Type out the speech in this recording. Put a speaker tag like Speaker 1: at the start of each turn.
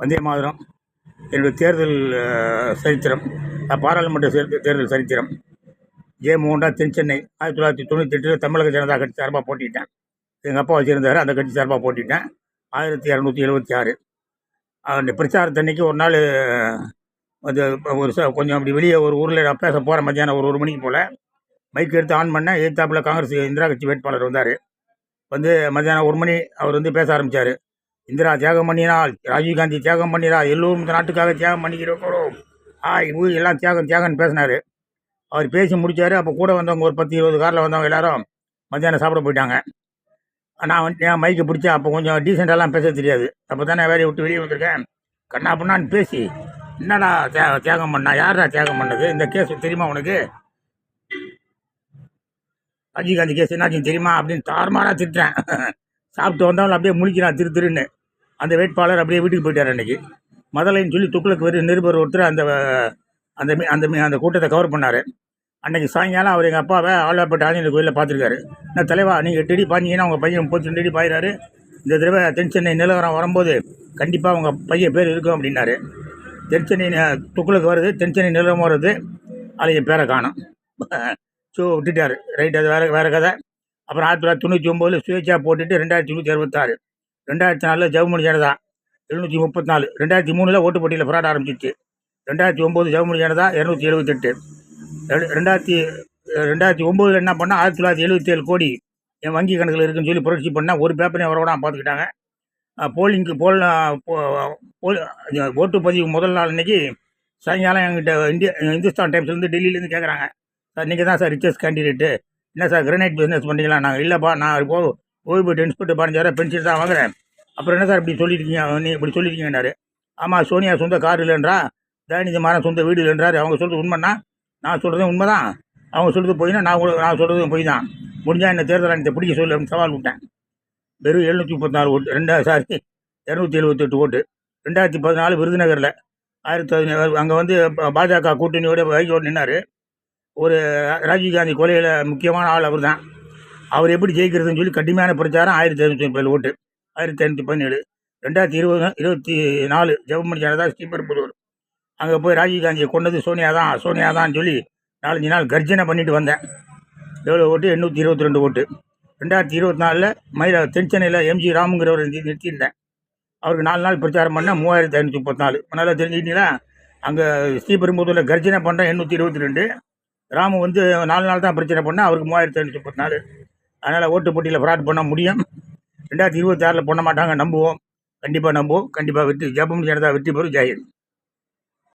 Speaker 1: வந்தே மாதிரம். என்னுடைய தேர்தல் சரித்திரம் பாராளுமன்ற தேர்தல் தேர்தல் சரித்திரம். ஜே மோண்டா தென் சென்னை ஆயிரத்தி தொள்ளாயிரத்தி தொண்ணூற்றி எட்டில் தமிழக ஜனதா கட்சி சார்பாக போட்டிட்டேன் எங்கள் அப்பா வச்சுருந்தாரு அந்த கட்சி சார்பாக போட்டிட்டேன் ஆயிரத்தி இரநூத்தி எழுபத்தி ஆறு. அந்த பிரச்சாரத்தன்னைக்கு ஒரு நாள் அது ஒரு ச கொஞ்சம் அப்படி வெளியே ஒரு ஊரில் நான் பேச போகிறேன் மத்தியானம் ஒரு ஒரு மணிக்கு போல். மைக் எடுத்து ஆன் பண்ணேன் எதிர்த்தாப்பில் காங்கிரஸ் இந்திரா கட்சி வேட்பாளர் வந்தார். வந்து மத்தியானம் ஒரு மணி அவர் வந்து பேச ஆரம்பித்தார் இந்திரா தியாகம் பண்ணினால் ராஜீவ்காந்தி தியாகம் பண்ணினார் எல்லோரும் இந்த நாட்டுக்காக தியாகம் பண்ணிக்கிறோம் ஆய் ஊ எல்லாம் தியாகம் தியாகம்னு பேசினார். அவர் பேசி முடித்தார் அப்போ கூட வந்தவங்க ஒரு பத்து இருபது காரில் வந்தவங்க எல்லாரும் மத்தியானம் சாப்பிட போயிட்டாங்க. நான் வந்து என் மைக்கை பிடிச்சா அப்போ கொஞ்சம் டீசெண்டாலாம் பேச தெரியாது. அப்போ தானே வேலையை விட்டு வெளியே வந்திருக்கேன். கண்ணா பண்ணான்னு பேசி என்னடா தியா தியாகம் பண்ணா? யாரா தியாகம் பண்ணது? இந்த கேஸ் தெரியுமா உனக்கு? ராஜீவ்காந்தி கேஸ் என்னாச்சுன்னு தெரியுமா அப்படின்னு தாறுமாறாக திட்டுறேன். சாப்பிட்டு வந்தவங்க அப்படியே முழிக்கிறான் திரு திருன்னு. அந்த வேட்பாளர் அப்படியே வீட்டுக்கு போயிட்டார் அன்றைக்கி மதலைன்னு சொல்லி துக்குளுக்கு வெறும் நிருபர் ஒருத்தர் அந்த அந்த அந்த மீ- அந்த கூட்டத்தை கவர் பண்ணார். அன்றைக்கி சாயங்காலம் அவர் எங்கள் அப்பாவை ஆழ்வார்பேட்டை ஆஞ்சநேயர் கோயிலில் பார்த்துருக்காரு. நான் தலைவா நீங்கள் எட்டு அடி பாஞ்சிங்கன்னா உங்கள் பையன் முப்பத்தி ரெண்டு அடி பாயிறாரு. இந்த தடவை தென் சென்னை நிலவரம் வரும்போது கண்டிப்பாக உங்கள் பையன் பேர் இருக்கும் அப்படின்னாரு. தென் சென்னை துக்குளுக்கு வருது தென் சென்னை நிலவரம் வருது அதில் என் பேரை காணும். ஸோ விட்டுட்டார். ரைட் அது வேறு வேறு கதை. அப்புறம் ஆயிரத்தி தொள்ளாயிரத்தி தொண்ணூற்றி ஒம்போதில் சுயேட்சா போட்டுட்டு ரெண்டாயிரத்தி நூற்றி அறுபத்தாறு. ரெண்டாயிரத்தி நாலில் ஜவுமணி ஜனதா. எழுநூற்றி முப்பத்தி நாலு. ரெண்டாயிரத்தி மூணில் ஓட்டுப்பட்டியில் போராட ஆரம்பிச்சிச்சு. ரெண்டாயிரத்தி ஒம்பது ஜவுமணி ஜனதா இரநூத்தி எழுபத்தெட்டு ரெண்டு- ரெண்டாயிரத்தி ரெண்டாயிரத்தி ஒம்போதில் என்ன பண்ணால் ஆயிரத்தி தொள்ளாயிரத்தி எழுபத்தி ஏழு கோடி என் வங்கி கணக்கில் இருக்குன்னு சொல்லி புரட்சி பண்ணால் ஒரு பேப்பரையும் வரவிட பார்த்துக்கிட்டாங்க. போலிங்க்கு போல் போல் ஓட்டுப்பதிவு முதல் நாள் இன்றைக்கி சாயங்காலம் எங்கிட்ட இந்திய இந்துஸ்தான் டைம்ஸ்லேருந்து டெல்லியிலேருந்து கேட்குறாங்க சார் நீங்கள் தான் சார் ரிச்சஸ்ட் கேண்டிடேட்டு என்ன சார் கிரனைட் பிஸ்னஸ் பண்ணுறீங்களா நாங்கள் இல்லைப்பா நான் இப்போது ஓய்வு டென்ஸ் போட்டு பதினஞ்சாயிரம் பென்ஷன் தான் வாங்குறேன். அப்புறம் என்ன சார் இப்படி சொல்லியிருக்கீங்க நீ இப்படி சொல்லியிருக்கீங்கன்னாரு ஆமாம் சோனியா சொந்த கார் இல்லைன்றா தயாநிதி மாறன் சொந்த வீடு இல்லைன்றாரு. அவங்க சொல்கிறது உண்மைன்னா நான் சொல்கிறதும் உண்மை தான் அவங்க சொல்கிறது போயினா நான் உங்களுக்கு நான் சொல்கிறதும் போய் தான் முடிஞ்சால் என்ன தேர்தல் ஆணையத்தை பிடிக்க சொல்லு சவால் விட்டேன். வெறும் எழுநூற்றி முப்பத்தி நாலு ஓட்டு ரெண்டா சாரி இரநூத்தி எழுபத்தெட்டு ஓட்டு. ரெண்டாயிரத்தி பதினாலு விருதுநகரில் ஆயிரத்தி அங்கே வந்து பாஜக கூட்டணியோட வைகோடு நின்னார். ஒரு ராஜீவ்காந்தி கொலையில் முக்கியமான ஆள் அவர் தான் அவர் எப்படி ஜெயிக்கிறதுன்னு சொல்லி கடுமையான பிரச்சாரம் ஆயிரத்தி ஐநூற்றி முப்பது ஓட்டு ஆயிரத்தி ஐநூற்றி பதினேழு. ரெண்டாயிரத்தி இருபது இருபத்தி நாலு ஜெவமணி ஜனதா ஸ்ரீபெரும்புதூர் அங்கே போய் ராஜீவ்காந்தியை கொண்டது சோனியா தான் சோனியா தான் சொல்லி நாலஞ்சு நாள் கர்ஜனை பண்ணிட்டு வந்தேன். எவ்வளோ ஓட்டு? எண்ணூற்றி இருபத்தி ரெண்டு ஓட்டு. ரெண்டாயிரத்தி இருபத்தி நாலில் மயிலா தென்சென்னையில் எம்ஜி ராமுங்கிறவர் நிறுத்தியிருந்தேன். அவருக்கு நாலு நாள் பிரச்சாரம் பண்ணால் மூவாயிரத்தி ஐநூற்றி முப்பத்தி நாலு. நல்லா தெரிஞ்சுக்கிட்டீங்களா? அங்கே ஸ்ரீபெரும்புதூரில் கர்ஜனை பண்ணுறேன் எண்ணூற்றி இருபத்தி ரெண்டு ராமு வந்து நாலு நாள் தான் பிரச்சனை பண்ணால் அவருக்கு மூவாயிரத்தி ஐநூற்றி முப்பத்தி நாலு. அதனால் ஓட்டு போட்டியில் ஃப்ராட் பண்ண முடியும். ரெண்டாயிரத்தி இருபத்தி ஆறில் பண்ண மாட்டாங்க நம்புவோம். கண்டிப்பாக நம்புவோம். கண்டிப்பாக வெற்றி. ஜெபம் ஜனதா வெற்றி பெறும். ஜெயன்